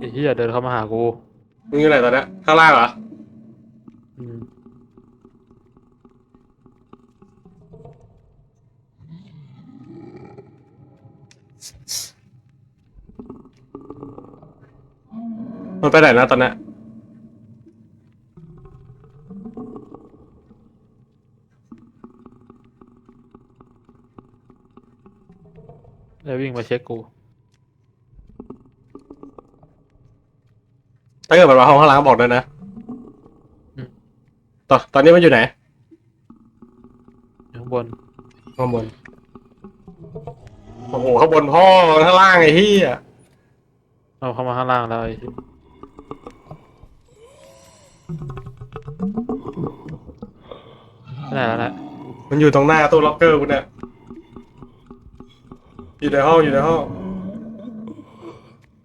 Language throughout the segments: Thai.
ไอ้เหี้ยเดินเข้ามาหากูมึงอยู่ไหนตอนเนี้ยข้างล่างเหรออืมมันไปไหนนะตอนเนี้ยแล้ววิ่งมาเช็คกู ถ้าเกิดมันมาห้องข้างล่างบอกด้วยนะอืม ตอนตอนนี้มันอยู่ไหนอยู่ข้างบนข้างบนโอ้โหข้างบนพ่อข้างล่างไอ้ที่อะเอาเข้ามาข้างล่างแล้วไอ้เหี้ยไปไหนแล้วนะมันอยู่ตรงหน้าตู้ล็อกเกอร์กูเนี่ยอยู่ในห้องอยู่ในห้อง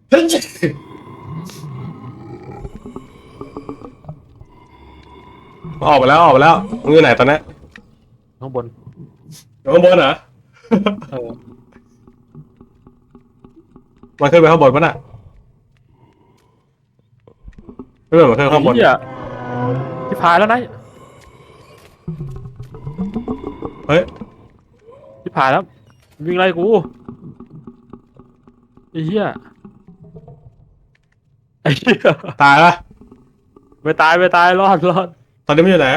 เฮ้ย ออกไปแล้วออกไปแล้วมึงอยู่ไหนตอนเนี้ยข้างบนอยู่ข้างบนเหรอ เออมันขึ้นไปข้างบนปะน่ะไม่เหมือนมันขึ้นข้างบนไอ้เหี้ยที่พายแล้วนะเฮ้ยที่พายแล้ววิ่งไล่กูไอ้เหี้ยไอ้เหี้ยตายละไม่ตายไม่ตายรอดรอด ตอนนี้มันอยู่ไหน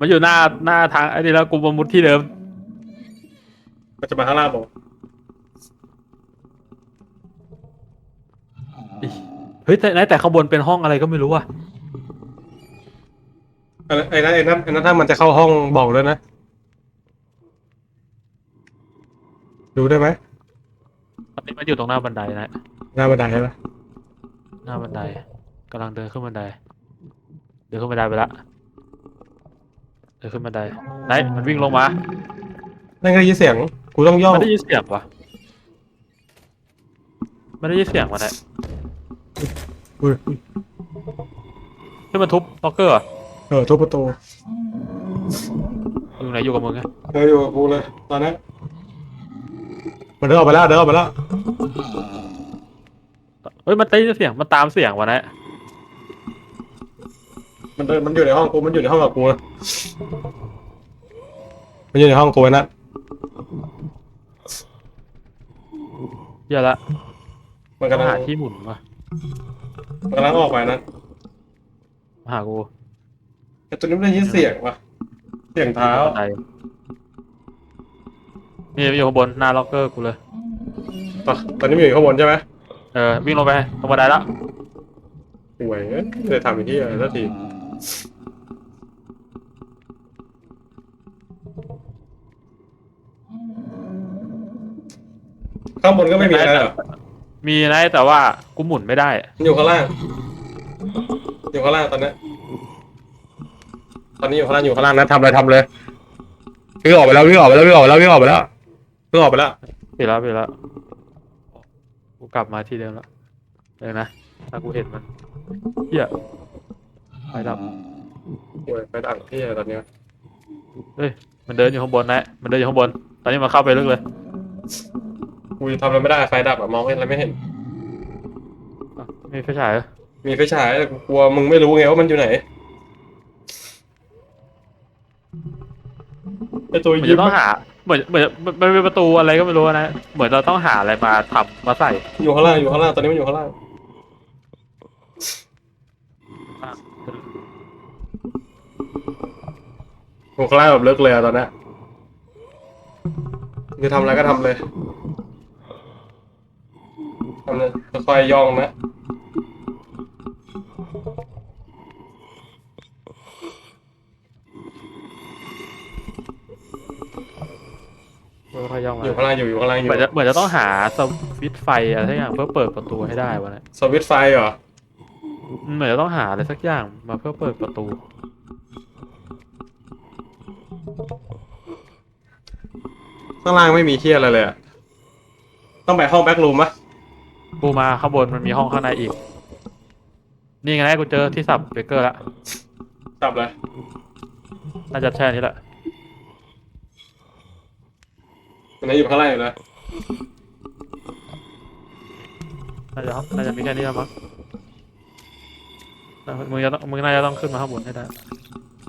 มันอยู่หน้าหน้าทางไอ้นี่แล้วกูมามุดที่เดิม มันจะมาข้างล่างบอกเฮ้ยแต่ไหนแต่ข้างบนเป็นห้องอะไรก็ไม่รู้อะไอ้นั่นไอ้นั่นไอ้นั่นถ้ามันจะเข้าห้องบอกด้วยนะดูได้ไหมตอนนี้มันอยู่ตรงหน้าบันไดนะหน้าบันไดใช่ไหมหน้าบันไดกำลังเดินขึ้นบันได เดินขึ้นบันไดไปละ เดินขึ้นบันไดไหนมันวิ่งลงมานั่นก็ได้ยินเสียง กูต้องย่อมันได้ยินเสียงปะมันได้ยินเสียงวะเนี่ยอุ้ยที่มันทุบล็อกเกอร์เหรอเออทุบประตูอยู่ไหนอยู่กับมึงไงเอออยู่กับกูเลย ตอนนี้มันเดินออกไปแล้วเดินออกไปแล้ว เฮ้ยมันได้ยินเสียงมันตามเสียงวะเนี่ย มันเดินมันอยู่ในห้องกูมันอยู่ในห้องกับกูนะมันอยู่ในห้องกูนะเหี้ยอะละมันต้องกำลังหาที่หมุนวะมันกำลังออกไปนะมาหากูแต่ตัวนี้ไม่ได้ยินเสียงว่ะเสียงเท้าบันไดนี่อยู่ข้างบนหน้าล็อกเกอร์กูเลย ตอนตอนนี้มันอยู่ข้างบนใช่ไหมเออวิ่งลงไปตรงบันไดละห่วยเอ้ยไม่ได้ทำอย่างที่อะไรสักที ข้างบนก็ไม่มีอะไรหรอมีนะแต่ว่ากูหมุนไม่ได้ มันอยู่ข้างล่าง อยู่ข้างล่างตอนเนี้ยตอนนี้อยู่ข้างล่างอยู่ข้างล่างนะทำอะไรทำเลยวิ่งออกไปแล้ววิ่งออกไปแล้ววิ่งออกไปแล้ววิ่งออกไปแล้ววิ่งออกไปแล้วปิดแล้วปิดแล้วกูกลับมาที่เดิมแล้วเดี๋ยวนะถ้ากูเห็นมันเฮีย ไฟดับ โอ้ยไปดังที่อะไรตอนเนี้ยเฮ้ย มันเดินอยู่ข้างบนนะ มันเดินอยู่ข้างบน ตอนนี้มันเข้าไปลึกเลยกูทำอะไรไม่ได้ไฟดับอะมองเห็นอะไรไม่เห็น อะมีไฟฉายเหรอมีไฟฉายแต่กูกลัวมึงไม่รู้ไงว่ามันอยู่ไหนไอตัวเหมือนยิ้มจะต้องหา เหมือน เหมือนมันมันเป็นประตูอะไรก็ไม่รู้นะ เหมือนเราต้องหาอะไรมาทำมาใส่อยู่ข้างล่างอยู่ข้างล่างตอนนี้มันอยู่ข้างล่าง อยู่ข้างล่างแบบเลิกเลยอะตอนเนี้ยคือทำอะไรก็ทำเลยทำเลยค่อยๆย่องนะค่อยๆย่องมาอยู่ข้างล่างอยู่อยู่ข้างล่างอเหยู่มือนจะเหมือนจะต้องหาสวิตช์ไฟอะไรสักอย่างเพื่อเปิดประตูให้ได้วะเนี่ยสวิตช์ไฟเหรอเหมือนจะต้องหาอะไรสักอย่างมาเพื่อเปิดประตู ข้างล่างไม่มีเที่ยอะไรเลยอะต้องไปห้องแบ็กรูมปะกูมาข้างบนมันมีห้องข้างในอีก นี่ไงกูเจอที่สับเบเกอร์ละจับเลย น่าจะแช่นี้แหละอันนี้อยู่ข้างล่างอยู่เลยน่าจะน่าจะมีแค่นี้แล้วมั้งมึงจะต้องมึงน่าจะต้องขึ้นมาข้างบนให้ได้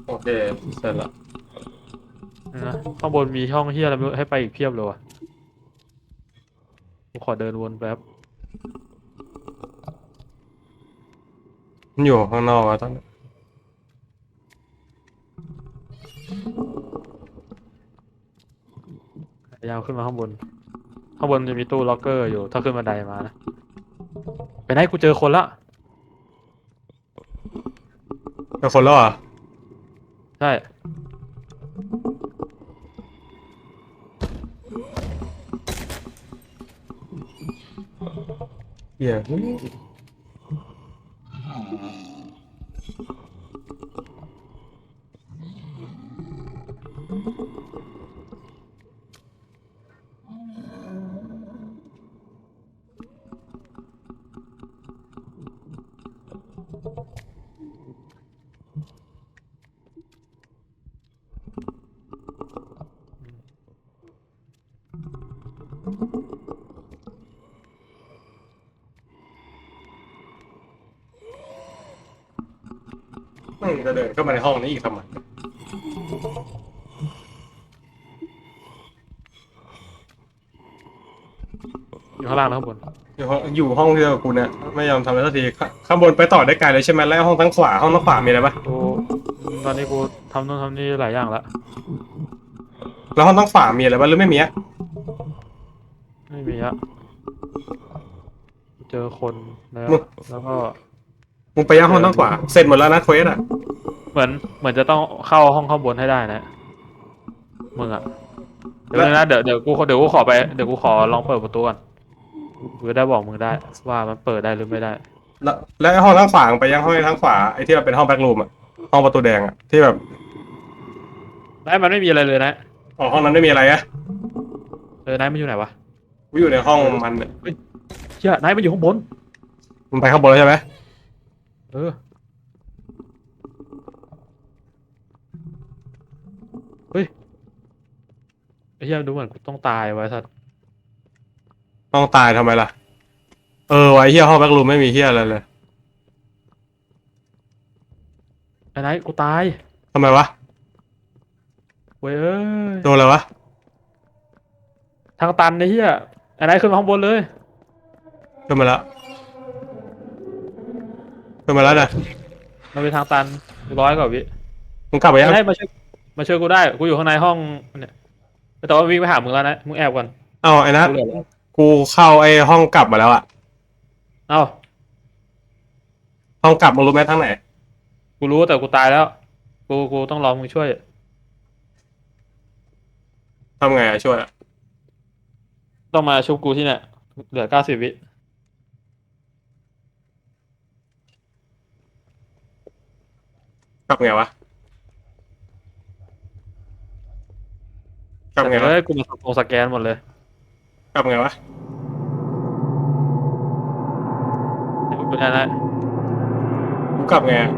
โอเค เสร็จละ นะ ข้างบนมีช่องเฮียอะไรไม่รู้ให้ไปอีกเพียบเลยว่ะกูขอเดินวนแป๊บ มันอยู่ข้างนอกอะตอนนี้พยายามขึ้นมาข้างบน ข้างบนจะมีตู้ล็อกเกอร์อยู่ ถ้าขึ้นบันไดมานะ ไปไหนกูเจอคนละ เป็นคนแล้วเหรอะใช่ เหี้ยมึงจะเดินเข้ามาในห้องนี้อีกทำไมอยู่ข้างล่างแล้วข้างบนอยู่ห้องอยู่ห้องเดียวกับกูเนี่ยไม่ยอมทำอะไรสักทีข้าข้างบนไปต่อได้ไกลเลยใช่ไหมแล้วห้องทั้งขวาห้องทั้งขวามีอะไรปะกูตอนนี้กูทำนู่นทำนี่หลายอย่างละแล้วห้องทั้งขวามีอะไรปะหรือไม่มีอะไม่มีอะเจอคนแล้วแล้วก็ มึงไปยังห้องทั้งขวาเสร็จหมดแล้วนะเควสอะเหมือนเหมือนจะต้องเข้าห้องข้างบนให้ได้นะมึงอะเดี๋ยวนึงนะเดี๋ยวเดี๋ยวกูขอเดี๋ยวกูขอไปเดี๋ยวกูขอลองเปิดประตูก่อนกูจะได้บอกมึงได้ ว่ามันเปิดได้หรือไม่ได้ แล้วแล้วห้องทั้งขวามึงไปยังห้องทั้งขวาไอ้ที่เราเป็นห้องแบ็กรูมอะห้องประตูแดงอะที่แบบนายมันไม่มีอะไรเลยนะอ๋อห้องนั้นไม่มีอะไรอะเออนายมันอยู่ไหนวะกูอยู่ในห้องมันเนี่ยเชี่ยนายมันอยู่ข้างบนมึงไปข้างบนแล้วใช่ไหม เออ เฮ้ยไอ้เหี้ยดูเหมือนกูต้องตายไว้สัตว์ต้องตายทำไมล่ะ เออไว้เฮียห้องแบ็กรูมไม่มีเฮียอะไรเลยไอ้นายกูตายทำไมวะ เว้ยเอ้ยโดนอะไรวะ ทางตันไอ้เหี้ยไอ้นายขึ้นมาข้างบนเลยขึ้นมาแล้ว ขึ้นมาแล้วนะมันเป็นทางตันร้อยกว่าวิมึงกลับไปยังไอ้นายมาช่วยมาช่วยกูได้ กูอยู่ข้างในห้องเนี่ยแต่ว่าวิ่งไปหามึงแล้วนะมึงแอบก่อนเอ้าไอ้นัทกูเหลือแล้วกูเข้าไอ้ห้องกลับมาแล้วอะเอ้าห้องกลับมึงรู้ไหมทางไหน กูรู้แต่กูตายแล้ว กูกูต้องรอมึงช่วยทำไงอะช่วยอะต้องมาชุบกูที่เนี่ยเหลือเก้าสิบวิ กลับไงวะกลับไงวะเฮ้ยกูมาตรงสแกนหมดเลยกลับไงวะเดี๋ยวกูไปได้นะกูกลับไงอะ